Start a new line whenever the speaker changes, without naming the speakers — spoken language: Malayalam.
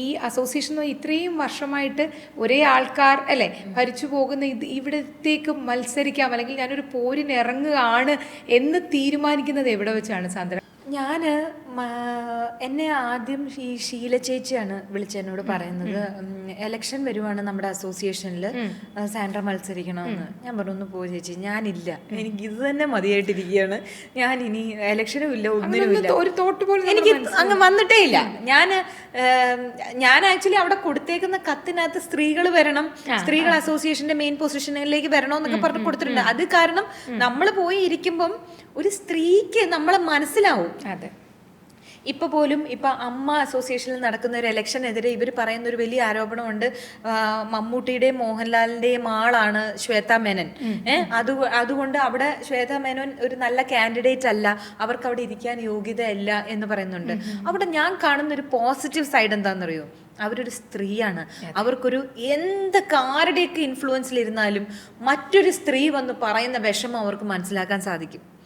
ഈ അസോസിയേഷൻ ഇത്രയും വർഷമായിട്ട് ഒരേ ആൾക്കാർ അല്ലെ ഭരിച്ചു പോകുന്ന ഇത് ഇവിടത്തേക്ക് മത്സരിക്കാം അല്ലെങ്കിൽ ഞാനൊരു പോരിന് ഇറങ്ങുകയാണ് എന്ന് തീരുമാനിക്കുന്നത് എവിടെ വെച്ചാണ് സാന്ദ്ര?
ഞാൻ എന്നെ ആദ്യം ഈ ഷീല ചേച്ചിയാണ് വിളിച്ച എന്നോട് പറയുന്നത്. എലക്ഷൻ വരുവാണ് നമ്മുടെ അസോസിയേഷനിൽ സാൻഡ്ര മത്സരിക്കണമെന്ന്. ഞാൻ പറഞ്ഞു ഒന്ന് പോ ചേച്ചി ഞാനില്ല. എനിക്ക് ഇത് തന്നെ മതിയായിട്ടിരിക്കുകയാണ്. ഞാൻ ഇനി എലക്ഷനും ഇല്ല ഒന്നിനും ഇല്ല
ഒരു തോട്ട് പോലും
എനിക്ക് അങ്ങ് വന്നിട്ടേ ഇല്ല. ഞാൻ ഞാൻ ആക്ച്വലി അവിടെ കൊടുത്തേക്കുന്ന കത്തിനകത്ത് സ്ത്രീകൾ വരണം. സ്ത്രീകൾ അസോസിയേഷന്റെ മെയിൻ പൊസിഷനിലേക്ക് വരണം എന്നൊക്കെ പറഞ്ഞ് കൊടുത്തിട്ടുണ്ട്. അത് കാരണം നമ്മൾ പോയി ഇരിക്കുമ്പം ഒരു സ്ത്രീക്ക് നമ്മളെ മനസ്സിലാവും. ഇപ്പൊ പോലും ഇപ്പൊ അമ്മ അസോസിയേഷനിൽ നടക്കുന്ന ഒരു ഇലക്ഷനെതിരെ ഇവർ പറയുന്ന ഒരു വലിയ ആരോപണമുണ്ട്. മമ്മൂട്ടിയുടെയും മോഹൻലാലിന്റെയും ആളാണ് ശ്വേത മേനൻ. ഏഹ് അത് അതുകൊണ്ട് അവിടെ ശ്വേത മേനോൻ ഒരു നല്ല കാൻഡിഡേറ്റ് അല്ല. അവർക്ക് അവിടെ ഇരിക്കാൻ യോഗ്യതയല്ല എന്ന് പറയുന്നുണ്ട്. അവിടെ ഞാൻ കാണുന്ന ഒരു പോസിറ്റീവ് സൈഡ് എന്താണെന്നറിയോ? അവരൊരു സ്ത്രീയാണ്. അവർക്കൊരു എന്ത് കാരുടെയൊക്കെ ഇൻഫ്ലുവൻസിൽ ഇരുന്നാലും മറ്റൊരു സ്ത്രീ വന്ന് പറയുന്ന വിഷമം അവർക്ക് മനസ്സിലാക്കാൻ സാധിക്കും.